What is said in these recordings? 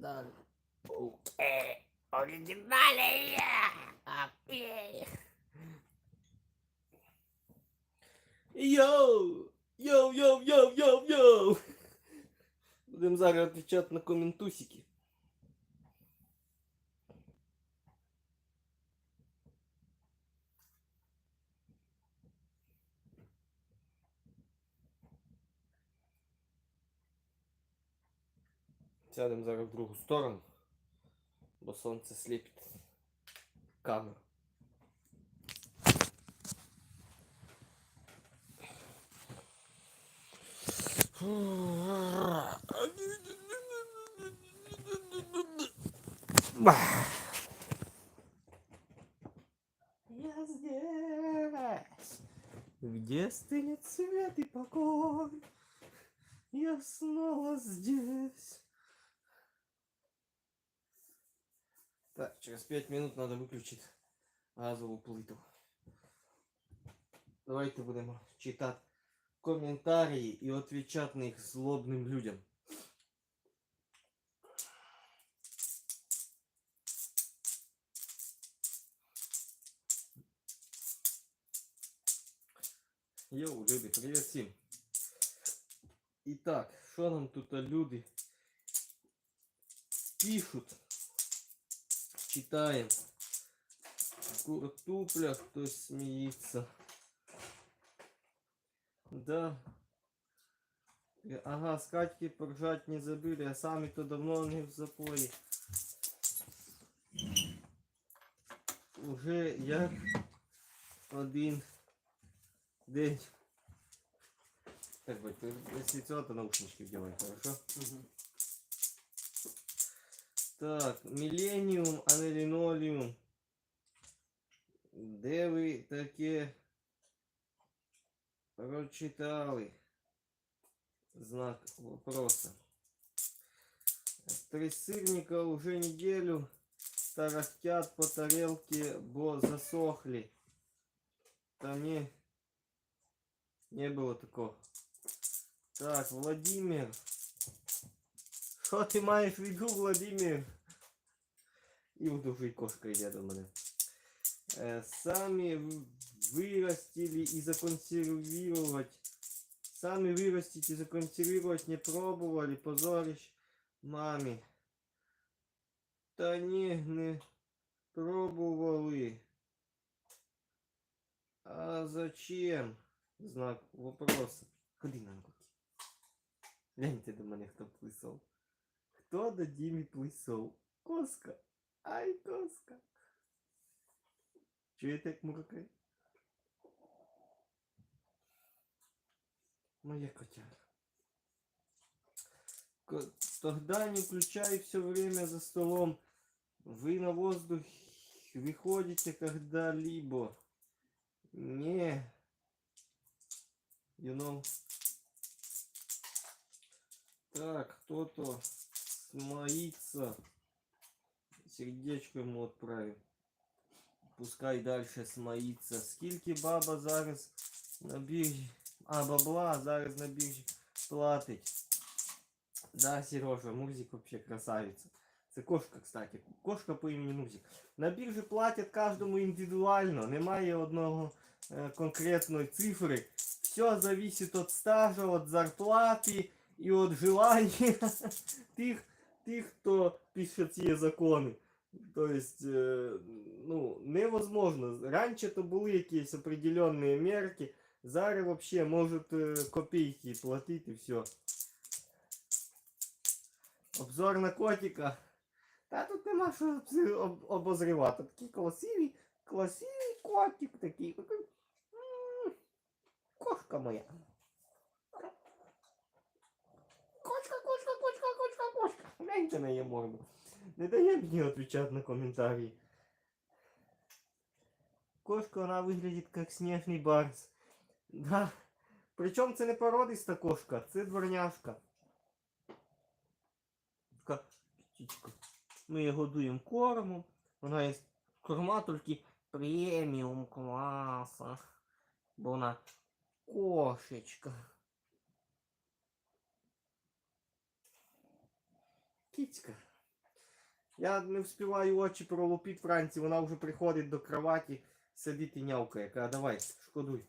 оригінал. Окей. Оригіналі. Окей. Йоу! Йоу, йоу, йоу, йоу, йоу! Будемо зараз відповідати на коментусики. Сядемо зараз в другу сторону, бо сонце сліпить камеру. Я здесь, где стынет свет и покой. Я снова здесь. Так, через пять минут надо выключить газову плиту. Давайте будемо читати коментарі і відповідати на їх злобним людям. Йоу, люди, привіт всім. І так, що нам тут люди пишуть? Читаем. Куртупля, хтось смеется. Да. Ага, скатки поржать не забыли, а сами-то давно не в запої. Уже як один день. Так, батько, если что, то наушнички делай, хорошо? Так, Міленіум, а не лінолеум. Де ви таке прочитали? Знак вопроса. Три сырника уже неделю тарахтят по тарелке, бо засохли. Та не, не было такого. Так, Владимир. Що ти маєш в виду, Владимир? І вдовжить кошка йде до мене. Е, Самі в- вырастили и законсервировать. Сами вырастить и законсервировать не пробовали. Позорищ мамі. Та ні, не пробували. А зачем? Знак вопроса. Ходи на. Гляньте до мене, хто писав. Хто до Дімі писав? Коска. Ай, коска. Чуєте, як муркає? Моя котяра. Ко- Тогда не включай все время за столом. Вы на воздух выходите когда-либо. Не. You know. Так, кто-то смоится. Сердечко ему отправим. Пускай дальше смоится. Скільки баба зараз на біржі. А, бабла зараз на біржі платить. Да, Сережа, Мурзик вообще красавица. Це кошка, кстати. Кошка по імені Мурзик. На біржі платять кожному індивідуально. Немає одного е, конкретної цифри. Все зависит от стажа, от зарплати і от желання тих, тих, хто пише ці закони. То есть, е, ну, невозможно. Раньше то були якісь определенні мерки. Зараз вообще можуть е, копійки платити і все. Обзор на котика. Та тут нема що обз- об- обозрівати. Такий красивий, красивий котик такий. Такий, м, Кошка моя. Кошка, кошка, кошка, кошка, кошка. Гляньте на її морду. Не дає мені відповідати на коментарі. Кошка, вона виглядить як сніжний барс. Да. Причому це не породиста кошка, це дворняшка. Така птічка. Ми її годуємо кормом. Вона є корма тільки преміум класа. Бо вона кошечка. Кицька. Я не встигаю очі пролупити вранці, вона вже приходить до кроваті, сидить і нявкає. Каже, давай, шкодуй.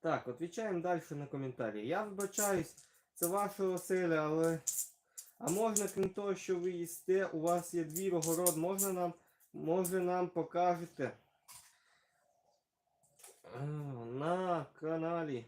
Так, відповідаємо далі на коментарі. Я вибачаюсь, це ваша оселя, але. А можна, крім того, що ви їсте, у вас є двір, огород, можна нам, може нам покажете на каналі.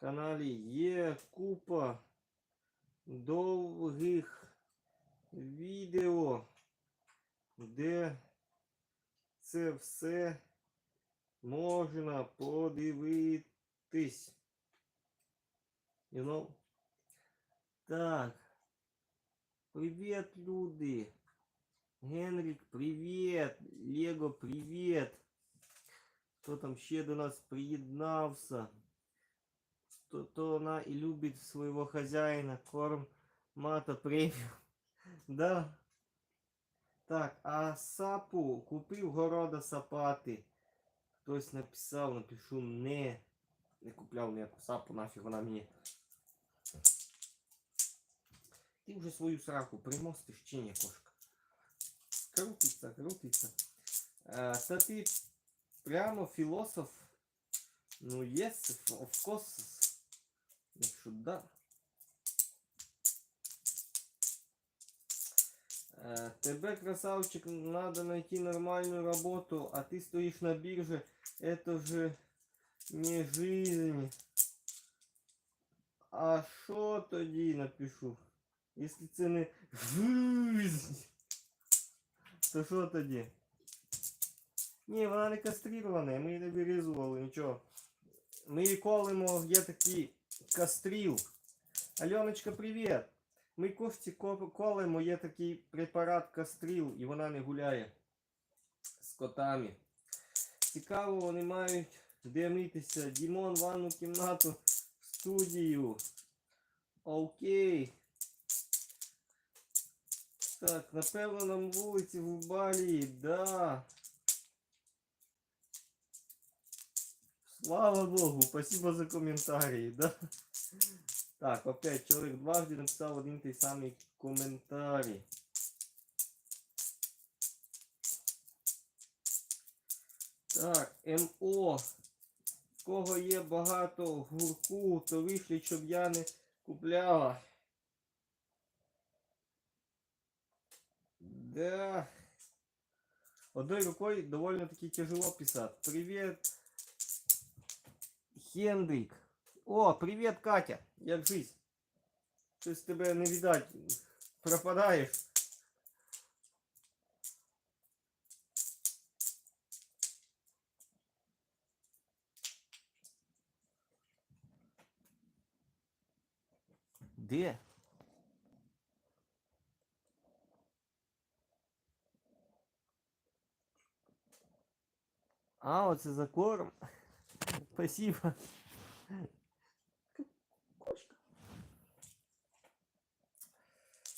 каналі є купа довгих відео, де це все можна подивитись. You know? Так. Привет, люди. Генрик, привет. Лего, привет. Хто там ще до нас приєднався? То, то вона і любить свого хазяїна. Корм мата преміум. Да. Так, а сапу купив города сапати. Хтось написав, напишу не. Не купляв ніяку сапу, нафіг вона мені. Ти вже свою сраку примостиш чи ні, кошка? Крутиться, крутиться. А, та ти прямо філософ. Ну, yes, of course. Якщо да. Э, Тебе, красавчик, надо найти нормальную работу, а ты стоишь на бирже. Это же не жизнь. А що тоді напишу? Якщо це не жизнь, то що тоді? Ні, вона не кастрирована, ми її не вирізували, нічого. Ми її колимо, є такий кастріл. Альоночка, привіт! Ми кошці ко- колимо, є такий препарат кастріл, і вона не гуляє з котами. Цікаво, вони мають де митися. Дімон, ванну кімнату, студію. Окей. Так, напевно, на вулиці в Балі, да. Слава Богу, спасибо за коментарі, да. Так, опять чоловік дважди написав один той самий коментарій. Так, МО. В кого є багато гурку, то вийшли, щоб я не купляла. Да. Одной рукой довольно-таки тяжело писать. Привет, Хендрик. О, привет, Катя. Як жизнь? Щось тебе не видать. Пропадаєш. Де? А, оце за корм. Спасибо. Кошка.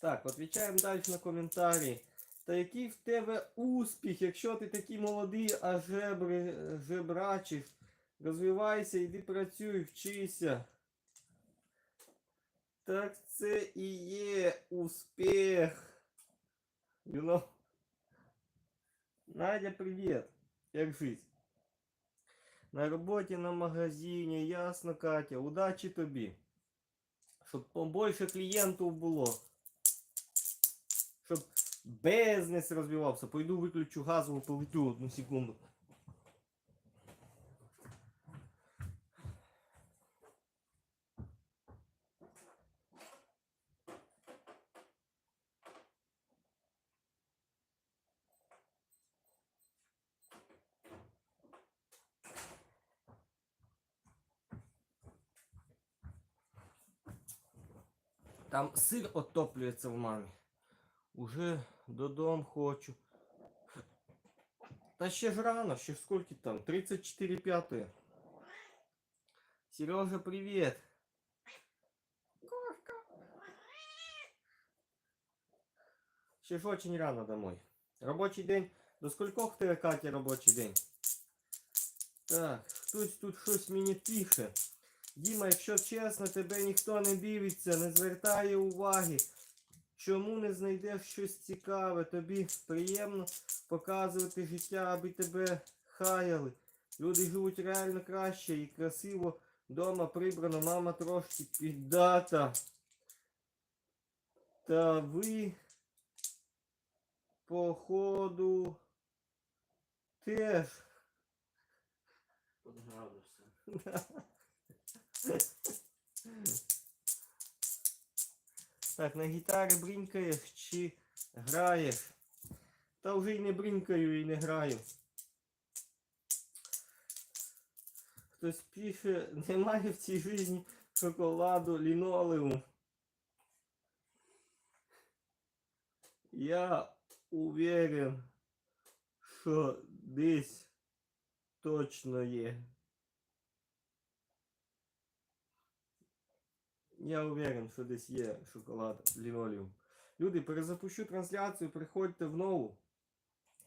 Так, відповідаємо далі на коментарі. Та який в тебе успіх, якщо ти такий молодий, а жебри, жебрачиш. Розвивайся, іди працюй, вчися. Так це і є успіх. You know? Надя, привіт. Як жизнь? На роботі, на магазині, ясно, Катя. Удачі тобі. Щоб побольше клієнтів було. Щоб бізнес розвивався. Пойду виключу газову полетю одну секунду. Там сир отоплюється в мамі. Уже додому хочу. Та ще ж рано, ще ж скільки там? 34 п'ятої. Сережа, привіт. Ще ж очень рано домой. Робочий день. До скількох в тебе, Катя, робочий день? Так, хтось тут щось мені пише. Діма, якщо чесно, тебе ніхто не дивиться, не звертає уваги. Чому не знайдеш щось цікаве? Тобі приємно показувати життя, аби тебе хаяли. Люди живуть реально краще і красиво. Дома прибрано, мама трошки піддата. Та ви, походу, теж. Подгравився. Так, на гітарі брінкаєш чи граєш? Та вже й не брінкаю і не граю. Хтось пише, немає в цій житті шоколаду лінолеум. Я уверен, що десь точно є. Я уверен, що десь є шоколад лінолеум. Люди, перезапущу трансляцію, приходьте в нову,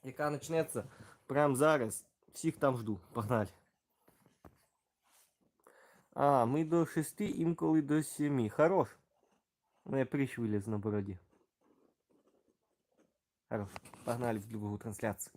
яка почнеться прямо зараз. Всіх там жду. Погнали. А, ми до 6, інколи до 7. Хорош. У мене прищ виліз на бороді. Хорош. Погнали в другу трансляцію.